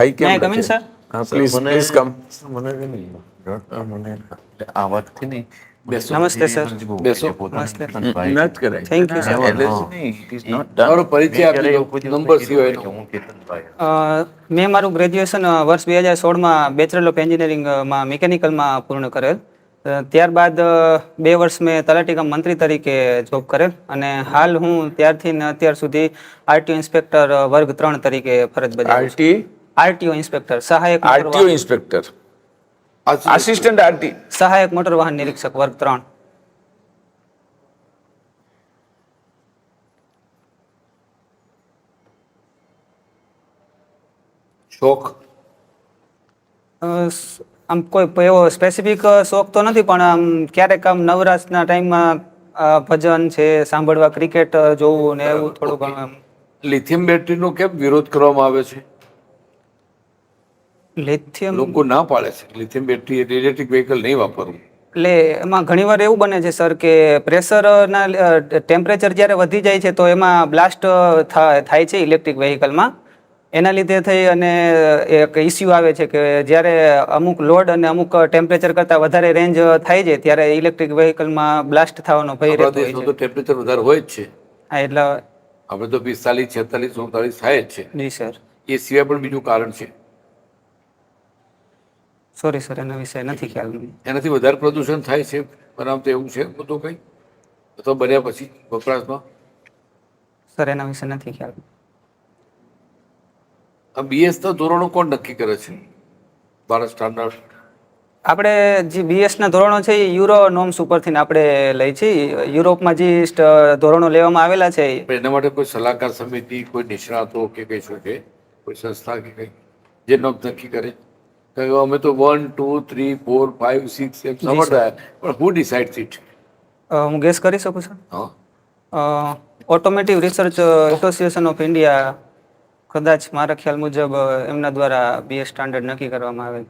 ભાઈ કેમ come in sir? હા પ્લીઝ પ્લીઝ કમ મને મને આ વાતથી નહીં, નમસ્તે, sir. બેસો. નમસ્તે. કરાય થેન્ક યુ સર એટલે. તમારો પરિચય મેં આપી નંબર હું કેતનભાઈ. મારું ગ્રેજ્યુએશન વર્ષ બે હજાર સોળમાં બેચરલ ઓફ એન્જિનિયરિંગમાં મિકેનિકલમાં પૂર્ણ કરેલ ત્યારબાદ બે વર્ષ મેં તલાટી કમ મંત્રી તરીકે જોબ કરેલ અને હાલ હું ત્યારથી અત્યાર સુધી આરટીઓ ઇન્સ્પેક્ટર વર્ગ ત્રણ તરીકે ફરજ બજાવું છું આરટી આરટીઓ ઇન્સ્પેક્ટર સહાયક આરટીઓ ઇન્સ્પેક્ટર. Assistant RT. સહાયક મોટર વાહન નિરીક્ષક વર્ગ ત્રણ. શોખ. અ, આમ કોઈ એવો સ્પેસિફિક શોખ તો નથી પણ આમ ક્યારેક આમ નવરાશના ટાઈમમાં ભજન છે સાંભળવા ક્રિકેટ જોવું ને એવું થોડું ઘણું એમ લિથિયમ બેટરીનો કેમ વિરોધ કરવામાં આવે છે? લિથિયમ લોકો ના પાડે છે. લિથિયમ બેટરી ઇલેક્ટ્રિક વ્હીકલ નહીં વાપરવું. એટલે એમાં ઘણીવાર એવું બને છે સર કે પ્રેશરના ટેમ્પરેચર જ્યારે વધી જાય છે તો એમાં બ્લાસ્ટ થાય છે ઇલેક્ટ્રિક વ્હીકલમાં એના લીધે થઈ અને એક ઇસ્યુ આવે છે કે જ્યારે અમુક લોડ અને અમુક ટેમ્પરેચર કરતાં વધારે રેન્જ થાય છે ત્યારે ઇલેક્ટ્રિક વ્હીકલમાં બ્લાસ્ટ થવાનો ભય રહેતો હોય છે. તો ટેમ્પરેચર વધારે હોય જ છે. હા એટલે આપણે તો પિસ્તાલીસ છેતાલીસ સુડતાલીસ થાય જ છે. જી સર એ સિવાય પણ બીજું કારણ છે. સોરી સર એના વિશે નથી ખ્યાલ. એનાથી વધારે પ્રદૂષણ થાય છે બનાવતો એવું છે બધું કંઈ? અથવા બન્યા પછી વપરાશમાં? સર એના વિશે નથી ખ્યાલ. આ બીએસના ધોરણો કોણ નક્કી કરે છે? ભારત સ્ટાન્ડર્ડ આપણે જે બીએસના ધોરણો છે એ યુરો નોમ્સ ઉપરથી આપણે લઈ છીએ. યુરોપમાં જે ધોરણો લેવામાં આવેલા છે એના માટે કોઈ સલાહકાર સમિતિ કોઈ નિષ્ણાતો કે કઈ શું છે? કોઈ સંસ્થા કે કઈ? જે નોમ નક્કી કરે? કે અમે તો one two three four five six એમ સમજતા પણ હુ ડિસાઇડ ઇટ હું ગેસ કરી શકું sir automotive research association of India કદાચ મારા ખ્યાલ મુજબ એમના દ્વારા બીએસ સ્ટાન્ડર્ડ નક્કી કરવામાં આવેલ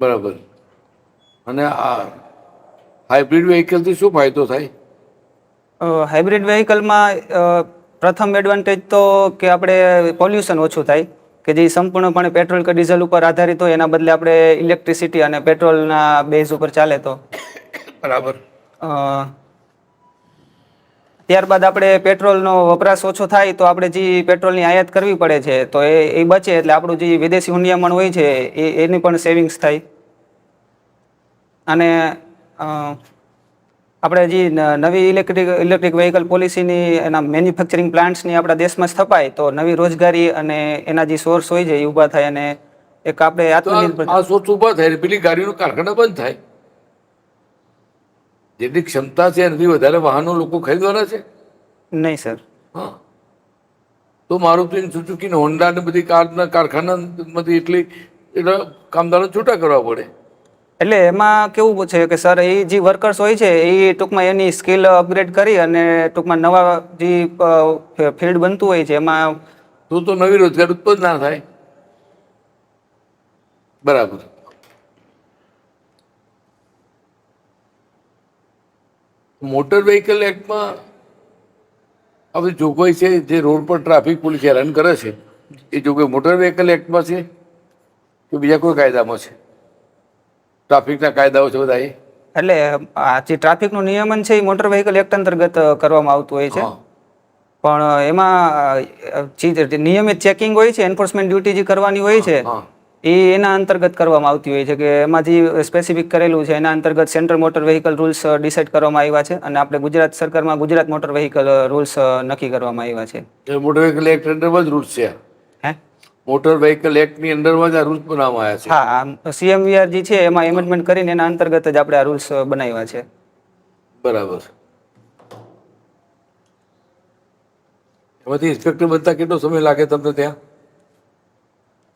બરાબર. અને આ હાઇબ્રિડ વ્હીકલથી શું ફાયદો થાય? હાઇબ્રિડ વ્હીકલમાં પ્રથમ એડવાન્ટેજ તો કે આપણે પોલ્યુશન ઓછું થાય. કે જે સંપૂર્ણપણે પેટ્રોલ કે ડીઝલ ઉપર આધારિત હોય એના બદલે આપણે ઇલેક્ટ્રિસિટી અને પેટ્રોલના બેઝ ઉપર ચાલે તો? બરાબર. અ, ત્યારબાદ આપણે પેટ્રોલનો વપરાશ ઓછો થાય તો આપણે જે પેટ્રોલની આયાત કરવી પડે છે તો એ એ બચે એટલે આપણું જે વિદેશી હુંડિયામણ હોય છે એ એની પણ સેવિંગ્સ થાય. અને આપણે જે નવી ઇલેક્ટ્રિક ઇલેક્ટ્રિક વ્હીકલ પોલિસીની એના મેન્યુફેક્ચરિંગ પ્લાન્ટ્સની આપણા દેશમાં સ્થપાય તો નવી રોજગારી અને એના જે સોર્સ હોય છે એ ઊભા થાય અને એક આપણે આત્મનિર્ભર આ સોર્સ ઊભા થાય પેલી ગાડીનું કારખાના બંધ થાય. જેટલી ક્ષમતા છે એનાથી વધારે વાહનો લોકો ખરીદવાના છે? નહીં સર. હા. તો મારુતિ સુઝુકી હોન્ડા ને બધી કારના કારખાનામાંથી એટલી એટલા કામદારો છૂટા કરવા પડે. એટલે એમાં કેવું છે કે સર, એ જે વર્કર્સ હોય છે, એ ટૂંકમાં એની સ્કિલ અપગ્રેડ કરી અને ટૂંકમાં નવા જે ફિલ્ડ બનતું હોય છે, એમાં તું તો નવી રોજગાર ઉત્પન્ન ના થાય. બરાબર. મોટર વ્હીકલ એક્ટમાં આ બધી જોગવાઈ છે, જે રોડ પર ટ્રાફિક પોલીસ હેરાન કરે છે, એ જોગવાઈ મોટર વ્હીકલ એક્ટમાં છે કે બીજા કોઈ કાયદામાં છે. ટ્રાફિકના કાયદાઓ છે બધા એ? એટલે આ જે ટ્રાફિકનું નિયમન છે એ મોટર વ્હીકલ એક્ટ અંતર્ગત કરવામાં આવતું હોય છે. પણ એમાં નિયમિત ચેકિંગ હોય છે એન્ફોર્સમેન્ટ ડ્યુટી જે કરવાની હોય છે એ એના અંતર્ગત કરવામાં આવતી હોય છે કે એમાં જે સ્પેસિફિક કરેલું છે એના અંતર્ગત central motor vehicle rules decide કરવામાં આવ્યા છે અને આપણે ગુજરાત સરકારમાં ગુજરાત મોટર વ્હીકલ રૂલ્સ નક્કી કરવામાં આવ્યા છે. મોટર વ્હીકલ એક્ટ રૂલ્સ છે. મોટર વ્હીકલ એક્ટની અંદરમાં જ આ રૂલ્સ બનાવવામાં આવ્યા છે. હા આમ સીએમવીઆર જે છે એમાં એમેન્ડમેન્ટ કરીને એના અંતર્ગત જ આપણે આ રૂલ્સ બનાવ્યા છે. બરાબર એમાંથી ઇન્સ્પેક્ટર બનતા કેટલો સમય લાગે તમને ત્યાં?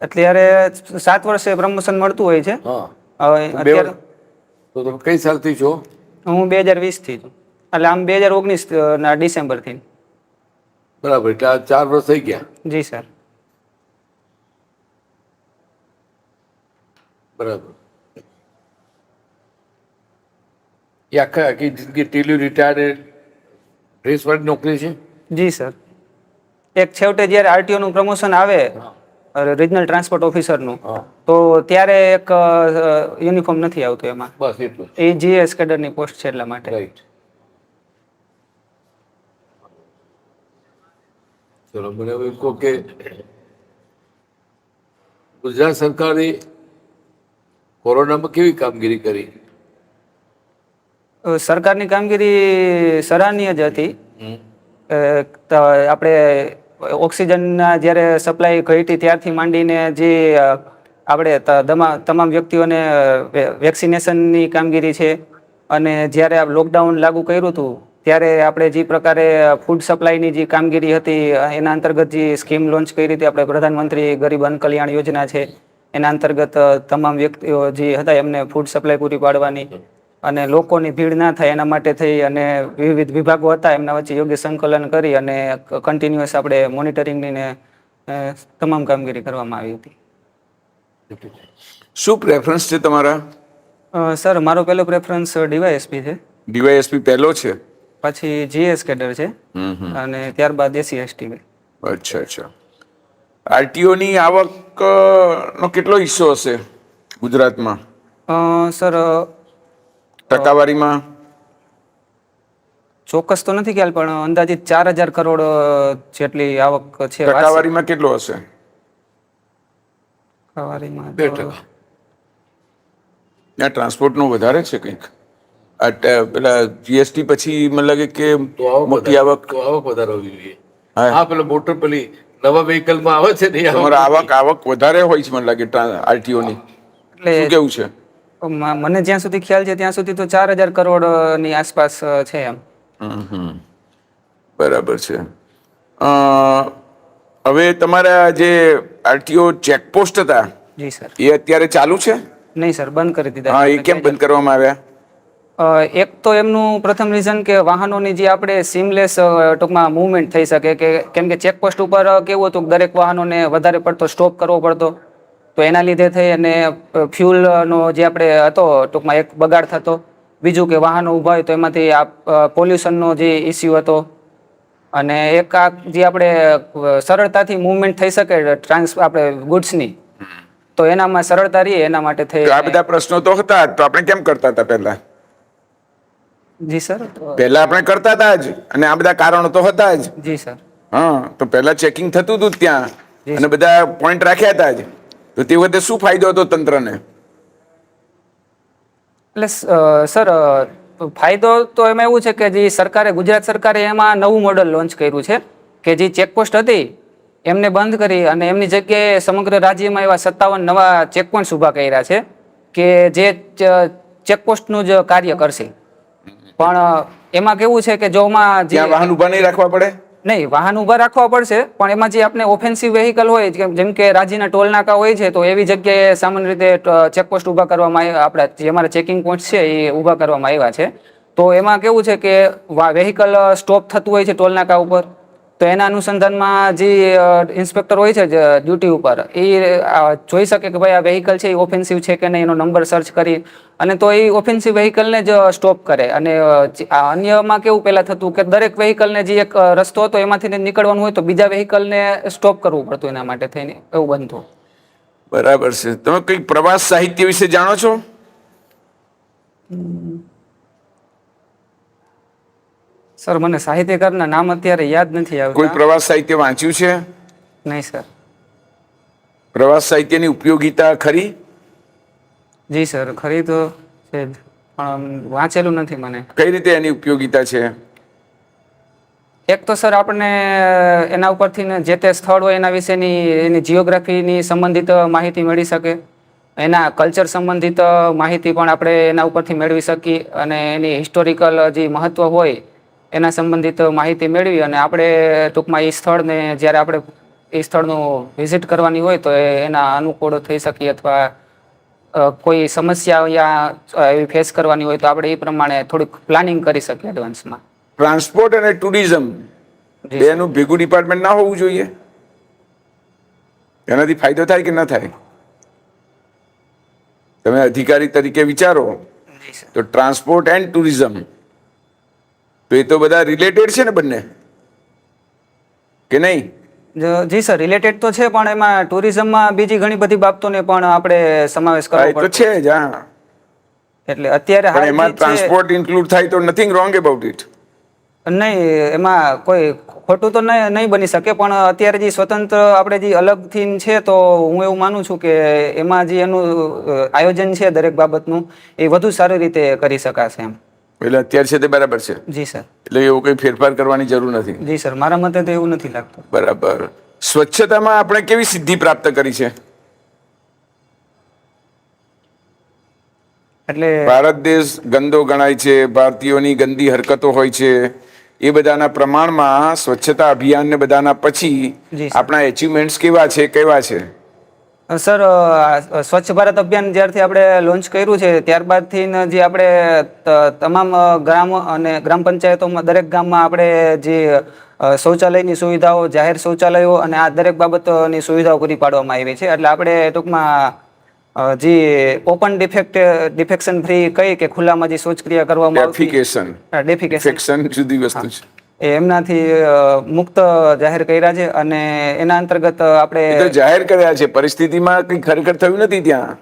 અત્યારે સાત વર્ષે પ્રમોશન મળતું હોય છે. હવે અત્યારે તો તમે કઈ સાલથી છો? હું બે હજાર વીસથી છું. એટલે આમ બે હજાર ઓગણીસ ના ડિસેમ્બરથી બરાબર એટલે આ ચાર વર્ષ થઈ ગયા. જી સર. બરાબર. એ આખા આખી જિંદગી ટીલી રિટાયર્ડ ડ્રેસવાળી નોકરી છે? જી સર. એક છેવટે જ્યારે આરટીઓ નું પ્રમોશન આવે રિજનલ ટ્રાન્સપોર્ટ ઓફિસરનું નું તો ત્યારે એક યુનિફોર્મ નથી આવતું એમાં. બસ એટલું એ જીએસ કેડરની પોસ્ટ છે એટલા માટે. રાઈટ ચલો મને હવે કહો કે ગુજરાત સરકારે કોરોનામાં કેવી કામગીરી કરી? સરકારની કામગીરી સરાહનીય જ હતી. આપણે ઓક્સિજનના જ્યારે સપ્લાય ઘટી ત્યારથી માંડીને જે આપણે તમામ વ્યક્તિઓને વેક્સિનેશનની કામગીરી છે અને જ્યારે આ લોકડાઉન લાગુ કર્યું હતું ત્યારે આપણે જે પ્રકારે ફૂડ સપ્લાયની જે કામગીરી હતી એના અંતર્ગત જે સ્કીમ લોન્ચ કરી હતી આપણે પ્રધાનમંત્રી ગરીબ અન્ન કલ્યાણ યોજના છે એના અંતર્ગત તમામ વ્યક્તિઓ જે હતા એમને ફૂડ સપ્લાય પૂરી પાડવાની અને લોકોની ભીડ ના થાય એના માટે થઈ અને વિવિધ વિભાગો હતા એમના વચ્ચે યોગ્ય સંકલન કરી અને કન્ટિન્યુઅસ આપણે મોનિટરિંગની ને તમામ કામગીરી કરવામાં આવી હતી. શું પ્રેફરન્સ છે તમારા? સર મારો પહેલો પ્રેફરન્સ ડીવાયએસપી છે. ડીવાયએસપી પહેલો છે? પછી જીએસ કેડર છે અને ત્યારબાદ એસસી એસટી અચ્છા અચ્છા. આરટીઓની આવક નો કેટલો હિસ્સો હશે ગુજરાતમાં? સર ટકાવારીમાં? ચોક્કસ તો નથી ખ્યાલ પણ અંદાજિત ચાર હજાર કરોડ જેટલી આવક છે. ટકાવારીમાં કેટલો હશે? ટકાવારીમાં બે ટકા. ત્યાં ટ્રાન્સપોર્ટનો વધારે છે કંઈક. પેલા જીએસટી પછી મને લાગે કે મોટી આવક. આવક વધારે હોવી જોઈએ. હા. હા પેલો મોટર પેલી નવા વ્હીકલમાં આવે છે ને તમારા આવક આવક વધારે હોય છે મને લાગે આરટીઓની એટલે શું કેવું છે? મને જ્યાં સુધી ખ્યાલ છે ત્યાં સુધી તો ચાર હજાર કરોડની આસપાસ છે એમ. બરાબર છે. હવે તમારા જે આરટીઓ ચેકપોસ્ટ હતા જી સર. એ અત્યારે ચાલુ છે? નહીં સર બંધ કરી દીધા હા એ કેમ બંધ કરવામાં આવ્યા? એક તો એમનું પ્રથમ રીઝન કે વાહનોની જે આપણે સિમલેસ ટૂંકમાં મૂવમેન્ટ થઈ શકે કે કેમ કે ચેકપોસ્ટ ઉપર કેવું હતું કે દરેક વાહનોને વધારે પડતો સ્ટોપ કરવો પડતો. તો એના લીધે થઈ અને ફ્યુલનો જે આપણે હતો ટૂંકમાં એક બગાડ થતો. બીજું કે વાહનો ઊભા હોય તો એમાંથી આ પોલ્યુશનનો જે ઇસ્યુ હતો. અને એક આ જે આપણે સરળતાથી મૂવમેન્ટ થઈ શકે ટ્રાન્સ આપણે ગુડ્સની તો એનામાં સરળતા રહી એના માટે થઈ આ બધા પ્રશ્નો તો હતા તો આપણે કેમ કરતા હતા પહેલા? જી સર. પહેલા આપણે કરતા હતા જ અને આ બધા કારણો તો હતા જ. જી સર. હા તો પહેલા ચેકિંગ થતું હતું ત્યાં અને બધા પોઈન્ટ રાખ્યા હતા જ. તો તે વખતે શું ફાયદો હતો તંત્રને? એટલે સર ફાયદો તો એમાં એવું છે કે જે સરકારે ગુજરાત સરકારે એમાં નવું મોડલ લોન્ચ કર્યું છે કે જે ચેકપોસ્ટ હતી એમને બંધ કરી અને એમની જગ્યાએ સમગ્ર રાજ્યમાં એવા સત્તાવન નવા ચેકપોઇન્ટ્સ ઊભા કર્યા છે કે જે ચેકપોસ્ટનું જ કાર્ય કરશે. પણ એમાં કેવું છે કે જોમાં જે ત્યાં વાહન ઊભા નહીં રાખવા પડે? નહીં વાહન ઊભા રાખવા પડશે પણ એમાં જે આપણે ઓફેન્સિવ વેહિકલ હોય જેમ કે રાજ્યના ટોલ નાકા હોય છે તો એવી જગ્યાએ સામાન્ય રીતે ચેકપોસ્ટ ઊભા કરવામાં આવ્યા આપણા જે અમારા ચેકિંગ પોઈન્ટ છે એ ઊભા કરવામાં આવ્યા છે. તો એમાં કેવું છે કે વેહિકલ સ્ટોપ થતું હોય છે ટોલ નાકા ઉપર? તો એના અનુસંધાનમાં જે ઇન્સ્પેક્ટર હોય છે ડ્યુટી ઉપર એ જોઈ શકે કે ભાઈ આ વેહિકલ છે એ ઓફેન્સિવ છે કે નહીં એનો નંબર સર્ચ કરી અને તો એ ઓફેન્સિવ વેહિકલને જ સ્ટોપ કરે. અને આ અન્યમાં કેવું પહેલાં થતું કે દરેક વેહિકલને જે એક રસ્તો હતો એમાંથી ને નીકળવાનું હોય તો બીજા વેહિકલને સ્ટોપ કરવું પડતું એના માટે થઈને એવું બનતું. બરાબર છે. તમે કંઈક પ્રવાસ સાહિત્ય વિશે જાણો છો? સર મને સાહિત્યકારના નામ અત્યારે યાદ નથી કોઈ પ્રવાસ સાહિત્ય વાંચ્યું છે? નહીં સર. પ્રવાસ સાહિત્યની ઉપયોગિતા ખરી? જી સર ખરી તો છે જ. પણ વાંચેલું નથી મને. કઈ રીતે એની ઉપયોગિતા છે? એક તો સર આપણને એના ઉપરથી જે તે સ્થળ હોય એના વિશેની એની જિયોગ્રાફીની સંબંધિત માહિતી મળી શકે. એના કલ્ચર સંબંધિત માહિતી પણ આપણે એના ઉપરથી મેળવી શકીએ. અને એની હિસ્ટોરિકલ જે મહત્વ હોય એના સંબંધિત માહિતી મેળવી અને આપણે ટૂંકમાં એ સ્થળને જ્યારે આપણે એ સ્થળનું વિઝિટ કરવાની હોય તો એના અનુકૂળ થઈ શકીએ અથવા કોઈ સમસ્યા અહીંયા એવી ફેસ કરવાની હોય તો આપણે એ પ્રમાણે થોડીક પ્લાનિંગ કરી શકીએ એડવાન્સમાં ટ્રાન્સપોર્ટ અને ટુરિઝમ બેનું ભેગું ડિપાર્ટમેન્ટ ના હોવું જોઈએ. એનાથી ફાયદો થાય કે ન થાય? તમે અધિકારી તરીકે વિચારો તો ટ્રાન્સપોર્ટ એન્ડ ટુરિઝમ તો એ તો બધા રિલેટેડ છે ને બંને? કે નહીં? જી સર રિલેટેડ તો છે પણ એમાં ટુરિઝમમાં બીજી ઘણી બધી બાબતોને પણ આપણે સમાવેશ કરવો તો છે જ હા. એટલે અત્યારે એમાં ટ્રાન્સપોર્ટ ઇન્ક્લુડ થાય તો નથિંગ રોંગ અબાઉટ ઇટ નહીં એમાં કોઈ ખોટું તો નહીં નહીં બની શકે પણ અત્યારે જે સ્વતંત્ર આપણે જે અલગથી છે તો હું એવું માનું છું કે એમાં જે એનું આયોજન છે દરેક બાબતનું એ વધુ સારી રીતે કરી શકાશે એમ. એટલે અત્યારે છે તે બરાબર છે? જી સર. એટલે એવું કંઈ ફેરફાર કરવાની જરૂર નથી? જી સર. મારા મતે તો એવું નથી લાગતું. બરાબર. સ્વચ્છતામાં આપણે કેવી સિદ્ધિ પ્રાપ્ત કરી છે? એટલે ભારત દેશ ગંદો ગણાય છે ભારતીયોની ગંદી હરકતો હોય છે. એ બધાના પ્રમાણમાં સ્વચ્છતા અભિયાન ને બધાના પછી આપણા એચિવમેન્ટ્સ કેવા છે કેવા છે? સર સ્વચ્છ ભારત અભિયાન જ્યારથી આપણે લોન્ચ કર્યું છે ત્યારબાદથી જે આપણે તમામ ગ્રામ અને ગ્રામ પંચાયતોમાં દરેક ગામમાં આપણે જે શૌચાલયની સુવિધાઓ જાહેર શૌચાલયો અને આ દરેક બાબતોની સુવિધાઓ પૂરી પાડવામાં આવી છે. એટલે આપણે ટૂંકમાં જે ઓપન ડિફેક્ટ ડિફેક્શન ફ્રી કઈ કે ખુલ્લામાં જે શૌચક્રિયા કરવામાં ડેફિકેશન ડેફિકેશન જુદી વસ્તુ છે. એ એમનાથી મુક્ત જાહેર કર્યા છે અને એના અંતર્ગત આપણે જાહેર કર્યા છે. પરિસ્થિતિમાં કંઈ ખરેખર થયું નથી ત્યાં?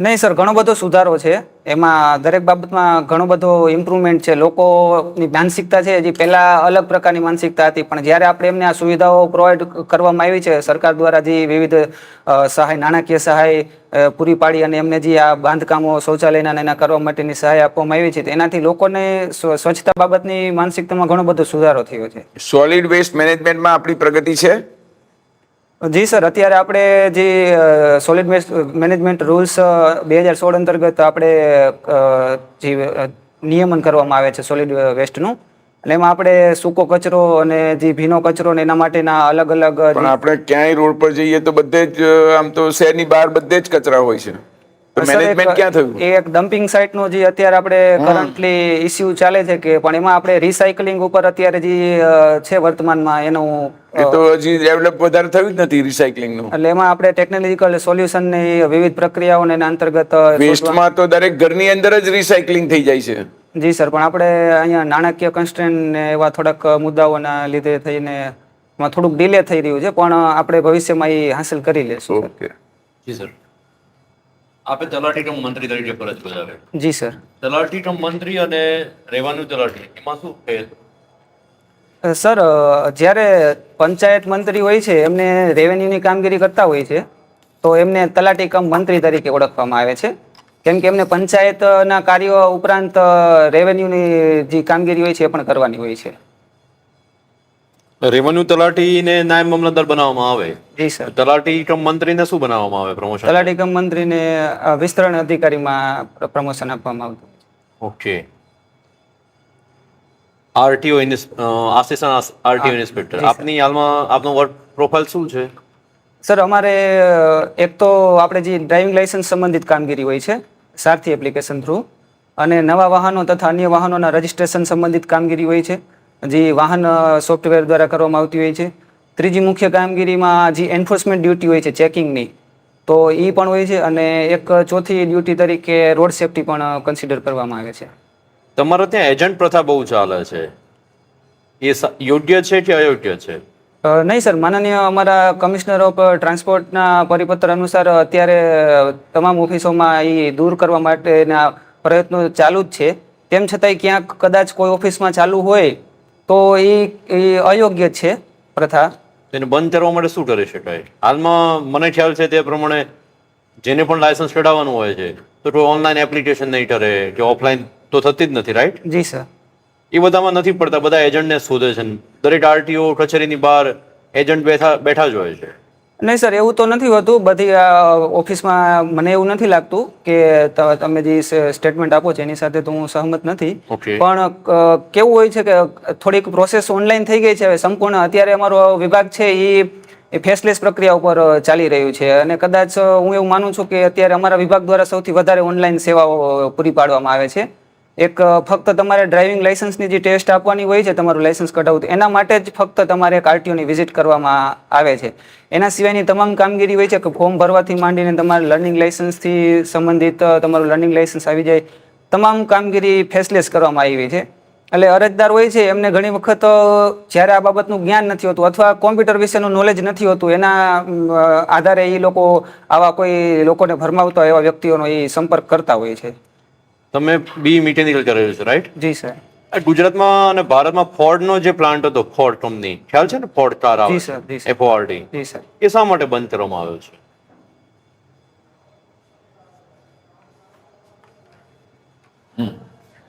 નહીં, સર, ઘણો બધો સુધારો છે. એમાં દરેક બાબતમાં ઘણો બધો ઇમ્પ્રુવમેન્ટ છે. લોકોની માનસિકતા છે જે પહેલાં અલગ પ્રકારની માનસિકતા હતી, પણ જ્યારે આપણે એમને આ સુવિધાઓ પ્રોવાઈડ કરવામાં આવી છે, સરકાર દ્વારા જે વિવિધ સહાય, નાણાકીય સહાય પૂરી પાડી અને એમને જે આ બાંધકામો શૌચાલયના એના કરવા માટેની સહાય આપવામાં આવી છે એનાથી લોકોને સ્વચ્છતા બાબતની માનસિકતામાં ઘણો બધો સુધારો થયો છે. સોલિડ વેસ્ટ મેનેજમેન્ટમાં આપણી પ્રગતિ છે? જી સર અત્યારે આપણે જે સોલિડ વેસ્ટ મેનેજમેન્ટ રૂલ્સ બે હજાર સોળ અંતર્ગત આપણે જે નિયમન કરવામાં આવે છે સોલિડ વેસ્ટનું અને એમાં આપણે સૂકો કચરો અને જે ભીનો કચરો ને એના માટેના અલગ અલગ પણ આપણે ક્યાંય રોડ પર જઈએ તો બધે જ આમ તો શહેરની બહાર બધે જ કચરા હોય છે. મેનેજમેન્ટ ક્યાં થયું? એક ડમ્પિંગ સાઇટનો જે અત્યારે આપણે કરન્ટલી ઇસ્યુ ચાલે છે કે પણ એમાં આપણે રિસાયકલિંગ ઉપર અત્યારે જે છે વર્તમાનમાં એનું એ તો હજી ડેવલપ વધારે થયું જ નથી રિસાયકલિંગનું. એટલે એમાં આપણે ટેકનોલોજીકલ સોલ્યુશનની વિવિધ પ્રક્રિયાઓને ને અંતર્ગત વેસ્ટમાં તો દરેક ઘરની અંદર જ રિસાયકલિંગ થઈ જાય છે. જી સર પણ આપણે અહીંયા નાણાકીય કન્સ્ટ્રેન ને એવા થોડાક મુદ્દાઓના લીધે થઈને થોડુંક ડિલે થઈ રહ્યું છે પણ આપણે ભવિષ્યમાં એ હાંસલ કરી લેશું ઓકે જી સર. આપે તલાટી કમ મંત્રી તરીકે ફરજ બજાવે. જી સર. તલાટી કમ મંત્રી અને રેવન્યુ તલાટી એમાં શું ફેર સર જ્યારે પંચાયત મંત્રી હોય છે એમને રેવન્યુની કામગીરી કરતા હોય છે તો એમને તલાટી કમ મંત્રી તરીકે ઓળખવામાં આવે છે. કેમ કે એમને પંચાયતના કાર્યો ઉપરાંત રેવન્યુની જે કામગીરી હોય છે એ પણ કરવાની હોય છે. રેવન્યુ તલાટીને નાયબ મામલતદાર બનાવવામાં આવે. જી સર. તલાટી કમ મંત્રીને શું બનાવવામાં આવે પ્રમોશન તલાટી કમ મંત્રીને વિસ્તરણ અધિકારીમાં પ્રમોશન આપવામાં આવતું. Okay. RTO assistant RTO inspector. આપની હાલમાં આપનો વર્ક પ્રોફાઇલ શું છે? સર અમારે એક તો આપણે જે ડ્રાઇવિંગ લાઇસન્સ સંબંધિત કામગીરી હોય છે સારથી એપ્લિકેશન થ્રુ અને નવા વાહનો તથા અન્ય વાહનોના રજિસ્ટ્રેશન સંબંધિત કામગીરી હોય છે જે વાહન સોફ્ટવેર દ્વારા કરવામાં આવતી હોય છે. ત્રીજી મુખ્ય કામગીરીમાં જે એન્ફોર્સમેન્ટ ડ્યુટી હોય છે ચેકિંગની તો એ પણ હોય છે અને એક ચોથી ડ્યુટી તરીકે રોડ સેફટી પણ કન્સિડર કરવામાં આવે છે. તમારે ત્યાં એજન્ટ પ્રથા બહુ ચાલે છે. એ યોગ્ય છે કે અયોગ્ય છે? નહીં સર માનનીય અમારા કમિશનર ઓફ ટ્રાન્સપોર્ટના પરિપત્ર અનુસાર અત્યારે તમામ ઓફિસોમાં એ દૂર કરવા માટેના પ્રયત્નો ચાલુ જ છે. તેમ છતાંય ક્યાંક કદાચ કોઈ ઓફિસમાં ચાલુ હોય તો એ અયોગ્ય છે પ્રથા. તેને બંધ કરવા માટે શું કરી શકાય હાલમાં મને ખ્યાલ છે તે પ્રમાણે જેને પણ લાયસન્સ કઢાવવાનું હોય છે તો ઓનલાઈન એપ્લિકેશન નહીં કરે કે ઓફલાઈન તો થતી જ નથી રાઈટ જી સર એ બધામાં નથી પડતા બધા એજન્ટને શોધે છે. દરેક આરટીઓ કચેરીની બહાર એજન્ટ બેઠા બેઠા જ હોય છે. નહીં સર એવું તો નથી હોતું. બધી ઓફિસમાં મને એવું નથી લાગતું કે તમે જે સ્ટેટમેન્ટ આપો છો એની સાથે તો હું સહમત નથી. પણ કેવું હોય છે કે થોડીક પ્રોસેસ ઓનલાઈન થઈ ગઈ છે. હવે સંપૂર્ણ અત્યારે અમારો વિભાગ છે એ ફેસલેસ પ્રક્રિયા ઉપર ચાલી રહ્યું છે. અને કદાચ હું એવું માનું છું કે અત્યારે અમારા વિભાગ દ્વારા સૌથી વધારે ઓનલાઈન સેવાઓ પૂરી પાડવામાં આવે છે. એક ફક્ત તમારે ડ્રાઇવિંગ લાઇસન્સની જે ટેસ્ટ આપવાની હોય છે, તમારું લાઇસન્સ કઢાવવું એના માટે જ ફક્ત તમારે એક આરટીઓની વિઝિટ કરવામાં આવે છે. એના સિવાયની તમામ કામગીરી હોય છે કે ફોર્મ ભરવાથી માંડીને તમારે લર્નિંગ લાઇસન્સથી સંબંધિત તમારું લર્નિંગ લાઇસન્સ આવી જાય, તમામ કામગીરી ફેસલેસ કરવામાં આવી છે. એટલે અરજદાર હોય છે, એમને ઘણી વખત જ્યારે આ બાબતનું જ્ઞાન નથી હોતું અથવા કોમ્પ્યુટર વિશેનું નોલેજ નથી હોતું, એના આધારે એ લોકો આવા કોઈ લોકોને ભરમાવતા એવા વ્યક્તિઓનો એ સંપર્ક કરતા હોય છે. તમે બી મિકેનિકલ કરેલું છે રાઈટ જી સર ગુજરાતમાં અને ભારતમાં ફોર્ડનો જે પ્લાન્ટ હતો ફોર્ડ કંપની ખ્યાલ છે ને? ફોર્ડ કાર આવે જી સર, જી સર. એફઓઆરટી જી સર એ શા માટે બંધ કરવામાં આવ્યો છે?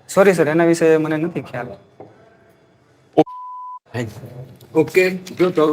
સોરી સર એના વિશે મને નથી ખ્યાલ. ઓકે જો તો.